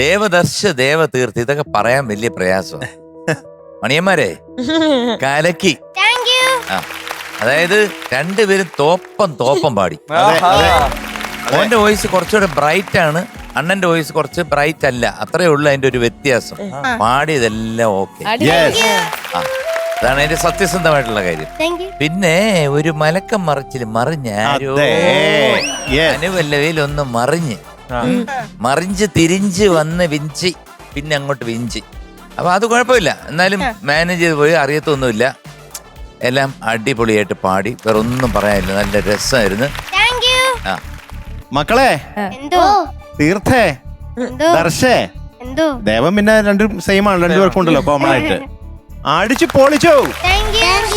ദേവദർശ ദേവതീർത്ത് ഇതൊക്കെ പറയാൻ വലിയ പ്രയാസം മണിയന്മാരെ കലക്കി. അതായത് രണ്ടുപേരും തോപ്പം തോപ്പം പാടി. അവന്റെ വോയിസ് കുറച്ചുകൂടെ ബ്രൈറ്റ് ആണ്. അണ്ണന്റെ വോയിസ് കുറച്ച് ബ്രൈറ്റ് അല്ല. അത്രേ ഉള്ളൂ അതിന്റെ ഒരു വ്യത്യാസം. പാടിയതെല്ലാം ഓക്കെ. അതാണ് അതിന്റെ സത്യസന്ധമായിട്ടുള്ള കാര്യം. പിന്നെ ഒരു മലക്കം മറിച്ചിൽ മറിഞ്ഞ അനുവല്ലവയിൽ ഒന്ന് മറിഞ്ഞ്. മറിഞ്ച് തിരിഞ്ച് വന്ന് വിഞ്ചി പിന്നെ അങ്ങോട്ട് വിഞ്ചി. അപ്പൊ അത് കുഴപ്പമില്ല. എന്നാലും മാനേജ് ചെയ്ത് പോയി അറിയത്തൊന്നുമില്ല. എല്ലാം അടിപൊളിയായിട്ട് പാടി. വേറെ ഒന്നും പറയാനില്ല. നല്ല രസമായിരുന്നു. ആ. മക്കളെ എന്തോ? തീർത്ഥേ എന്തോ? ദർശേ. എന്തോ? ദേവൻ പിന്നെ രണ്ടും സെയിം ആണ്. രണ്ടുപേർക്കും ഉണ്ടല്ലോ കോമൺ ആയിട്ട് അടിച്ചു പൊളിച്ചോ.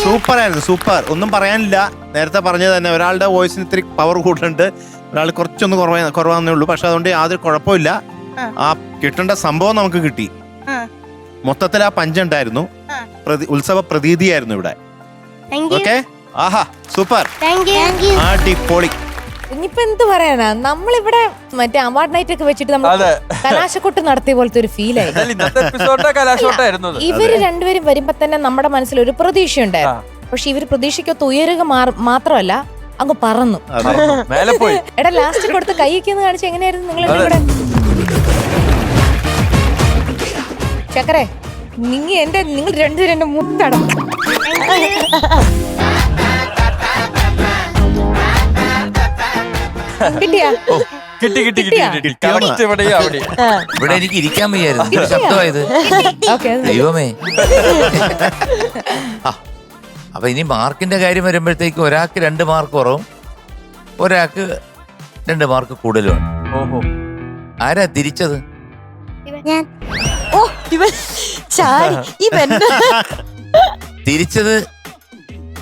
സൂപ്പർ ആയിരുന്നു സൂപ്പർ ഒന്നും പറയാനില്ല. നേരത്തെ പറഞ്ഞത് തന്നെ ഒരാളുടെ വോയിസിന് ഇത്തിരി പവർ കൂടുതലുണ്ട്. ഒരാൾ കുറച്ചൊന്ന് കുറവേ കുറവാന്നേ ഉള്ളൂ. പക്ഷെ അതുകൊണ്ട് യാതൊരു കുഴപ്പമില്ല. ആ. ആ കിട്ടേണ്ട സംഭവം നമുക്ക് കിട്ടി. ആ. മൊത്തത്തിൽ ആ പഞ്ചുണ്ടായിരുന്നു ആ. പ്രതി- ഉത്സവ പ്രതീതിയായിരുന്നു ഇവിടെ. Thank you okay Aaha super. Thank you thank you അടിപൊളി. ഇനിയിപ്പോ എന്ത് പറയാനാ? നമ്മളിവിടെ മറ്റേ അവാർഡ് നൈറ്റ് ഒക്കെ വെച്ചിട്ട് നമ്മൾ അതെ. കലാശക്കൊട്ട് നടത്തിയ പോലത്തെ ഒരു ഫീൽ ആയി എന്നാലും ഇന്നത്തെ എപ്പിസോഡിന്റെ കലാശോട്ടായിരുന്നു ഇത്. ഇവർ രണ്ടുപേരും വരുമ്പോ തന്നെ നമ്മുടെ മനസ്സിൽ ഒരു പ്രതീക്ഷയുണ്ടായിരുന്നു പക്ഷെ ഇവർ പ്രതീക്ഷയ്ക്കൊത്ത് ഉയരുക മാർ- മാത്രമല്ല അങ്ങ് പറന്നു. മേലെ പോയി. എടാ ലാസ്റ്റ് കൊടുത്ത് കൈയൊക്കെ ഒന്ന് കാണിച്ച് എങ്ങനെയായിരുന്നു നിങ്ങൾ ഇവിടെ? ചക്കരെ നിങ്ങ എന്റെ നിങ്ങൾ രണ്ടുപേരും രണ്ട് മുത്തടം കിട്ടിയാ? കിട്ടി കിട്ടി കിട്ടി? കറക്റ്റ് അവിടെ. ഇവിടെ എനിക്ക് ഇരിക്കാൻ വയ്യായിരുന്നു. ശബ്ദമായത്. ദൈവമേ. ആ, അപ്പൊ ഇനി മാർക്കിന്റെ കാര്യം വരുമ്പോഴത്തേക്ക് ഒരാൾക്ക് രണ്ട് മാർക്ക് കുറവും ഒരാൾക്ക് രണ്ട് മാർക്ക് കൂടുതലും ഓഹോ. ആരാ തിരിച്ചത്? ഞാൻ. ഓ ഇവൻ. ചാരി ഇവൻ. തിരിച്ചത്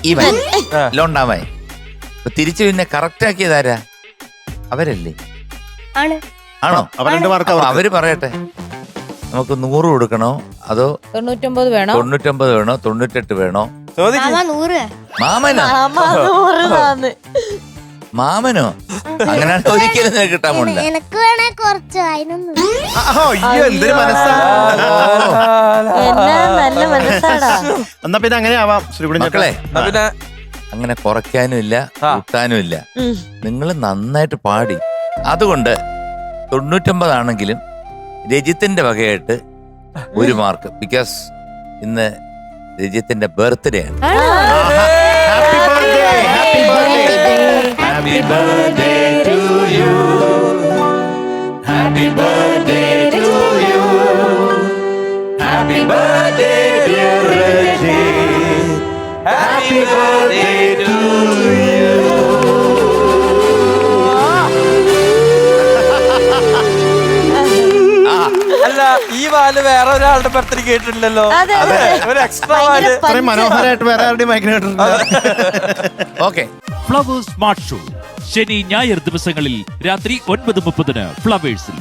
ഇവൻ. ലോണ്ടാമായി അപ്പൊ തിരിച്ചു പിന്നെ കറക്റ്റ് ആക്കിയത് ആരാ? അവരല്ലേ? ആണ് ആണോ? അപ്പൊ രണ്ട് മാർക്ക് അപ്പൊ അവർ പറയട്ടെ. നമുക്ക് നൂറ് കൊടുക്കണോ? അതോ തൊണ്ണൂറ്റൊമ്പത് വേണോ? തൊണ്ണൂറ്റൊമ്പത് വേണോ? തൊണ്ണൂറ്റെട്ട് വേണോ? ചോദിക്ക്. മാമ നൂറ്. മാമനോ? മാമാ മാമനോ? അങ്ങനെയാണ് ഒരിക്കലും കിട്ടാൻ പോണില്ല. എനക്ക് വേണേ കുറച്ച് അതിനൊന്നും എന്നാ നല്ല മനസ്സാടാ. എന്നാ പിന്നെ അങ്ങനെ ആവാം മക്കളെ അങ്ങനെ കുറയ്ക്കാനും ഇല്ല കൂട്ടാനും ഇല്ല. നിങ്ങൾ നന്നായിട്ട് പാടി. അതുകൊണ്ട് തൊണ്ണൂറ്റൊമ്പതാണെങ്കിലും രജിത്തിന്റെ വകയായിട്ട് ഒരു മാർക്ക്. ബിക്കോസ് ഇന്ന് രജിത്തിന്റെ ബർത്ത്ഡേ ആണ്. Happy birthday happy birthday happy birthday to you happy birthday to you happy birthday dear Raji വേറെ ഒരാളുടെ ബർത്ത്ഡേ കേട്ടിട്ടില്ലല്ലോ. അതെ, അതെ. ഒരു എക്സ്ട്രാ മനോഹരമായിട്ട് വേറെ ആരുടെയും ഓക്കെ ഫ്ലവേഴ്സ് സ്മാർട്ട് ഷോ ശനി ഞായർ ദിവസങ്ങളിൽ രാത്രി ഒൻപത് മുപ്പതിന് ഫ്ലവേഴ്സിൽ